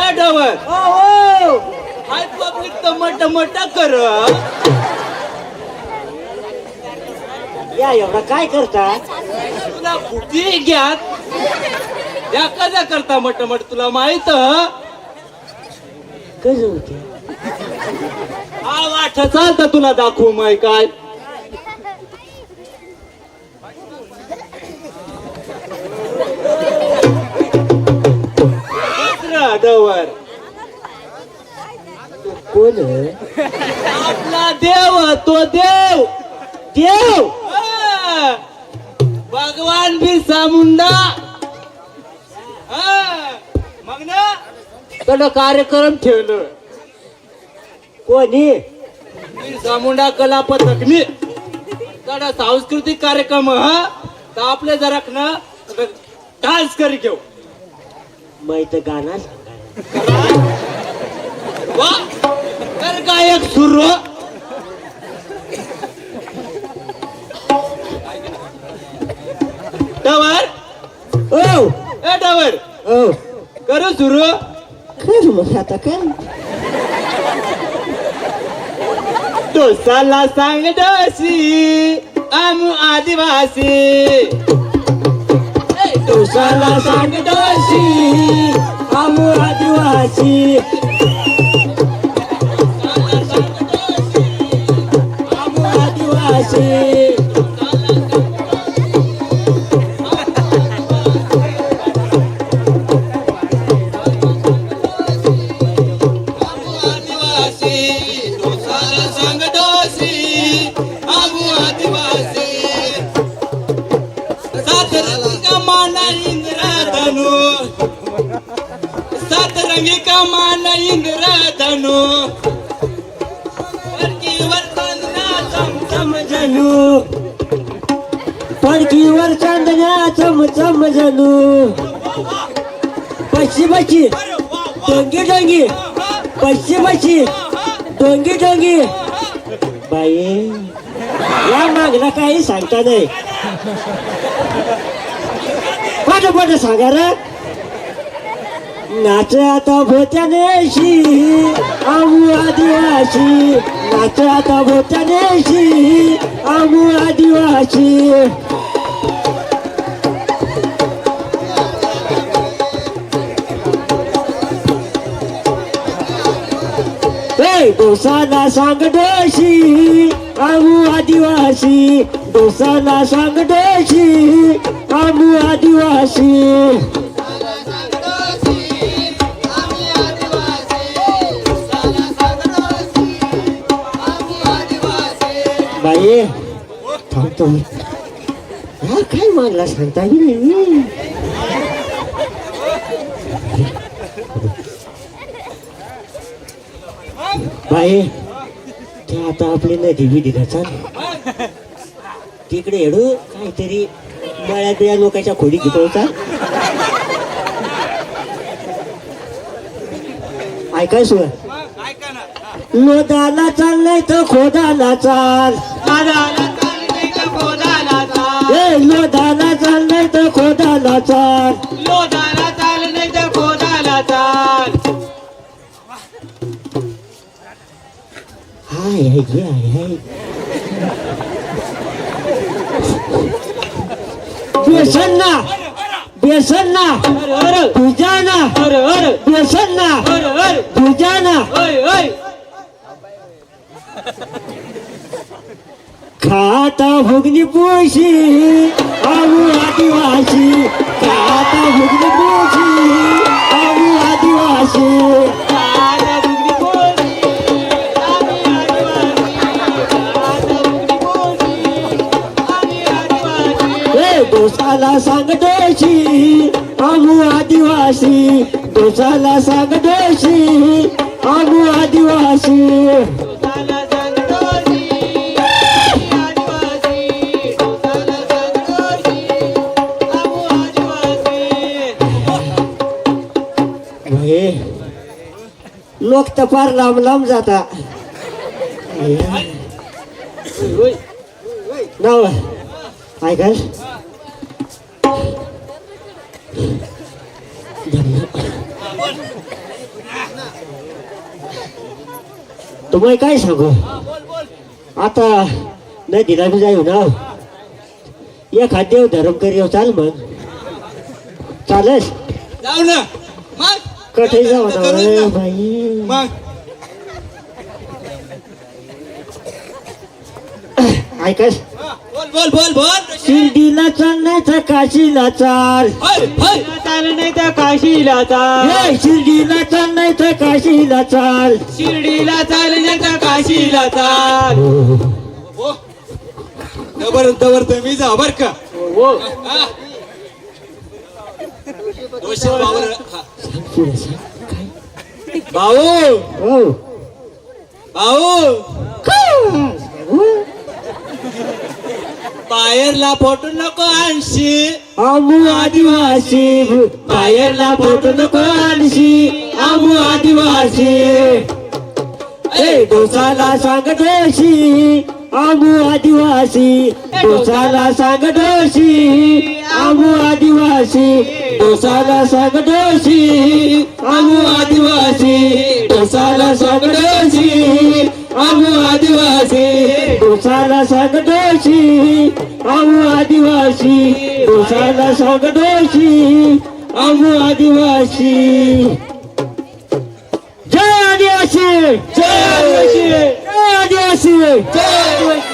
ए डवर हो हाय पब्लिक टमाट टमाटा कर या एवढा काय करता? तुला बुद्धी घ्यात या कसा करता मट मट तुला माहीत कसं होते हा वाट चालत तुला दाखवू माय काय? कोण आहे? आपला देव तो देव. देव. भगवान बिरसा मुंडा. हा. मग ना? कडं कार्यक्रम ठेवलं. कोणी? बिरसा मुंडा कला पथकनी कडं सांस्कृतिक कार्यक्रम हा. तर आपले जरा ना डान्स करी घेऊ. माहीत गाणं सांगा वा. गायक सुरू. डवर ओ ए डवर ओ करू सुरू. कर मग आता कर. डोसाला सांग डोसी आम आदिवासी. डोसाला सांग डोशी आमू आदिवासी. कमाल का माना इंद्रधनु वरकीवर चांदण्या चमचम जणू. पडकीवर चांदण्या चमचम जणू. पश्चिमाची डोंगी डोंगी पश्चिमाची डोंगी डोंगी. बाई या मागला काही सांगता नाही. पाठ पाठ सांगा रे. नाच आता भोत्यानेशी आमू आदिवासी. नाच आता भोत्यानेशी आमू आदिवासी. दोसाना सांग दोषी आमू आदिवासी. दोसाना सांग दोषी आमू आदिवासी. थांबतो मी हा काय मागला सांगता? नाही बाई ते आता आपली नदी बिदीला चाल. तिकडे येडू काहीतरी मळ्यात बिळ्या लोकांच्या खोडी घेतो होता ऐकाय सुरू लोदाला चाललंय तर खोदाला चाल. खोदाला चाल. चाललंय तर खोदाला चाल. लोदाला चालणे का खोदाला चाल. हाय हाय हाय बेसन ना बेसन ना अरे अरे. तुझा ना बेसन ना अरे अरे. तुझा ना ओय ओय. खाता भुगनी पोशी आमू आदिवासी खाता भुगनी पोशी आमू आदिवासी. दोसाला सांग डोशी आमू आदिवासी दोसाला सांग डोशी आमू आदिवासी. लोक तर फार लांब लांब जाता. ओय नाव ऐकाल तुम्हाला काय सांगू? आता नाही दिला मी जाऊ ना. एखाद देव धर्म करी चाल मग. चालस जाऊ ना. मग. कठे जाऊ ना करूच अरे. बाई. मग. ऐकस हा, बोल बोल बोल बोल. शिर्डीला चाल नाही तर काशीला चाल. हाय, हाय. चाल नाही तर काशीला चाल. हे शिर्डीला चाल नाही तर काशीला चाल. शिर्डीला चाल नाही तर काशीला चाल. हो दबर दबर तुम्ही जा बर का. हो हा. हा. भाऊ! हो भाऊ! काय? बाहेरला फोटो नको आणशी. आमू आदिवासी. बाहेरला फोटो नको आणशी. आमू आदिवासी. ए डोसाला सांग डोशी. आमू आदिवासी. डोसाला सांग डोशी. आमू आदिवासी. डोसाला सगडोशी डोशी आमू आदिवासी. डोसाला सगडोशी डोशी आमू आदिवासी. डोसाला सगडोशी डोशी आमू आदिवासी. डोसाला सगडोशी डोशी आमू आदिवासी जय आदिवासी. जय आदिवासी जय आदिवासी जय आदिवासी.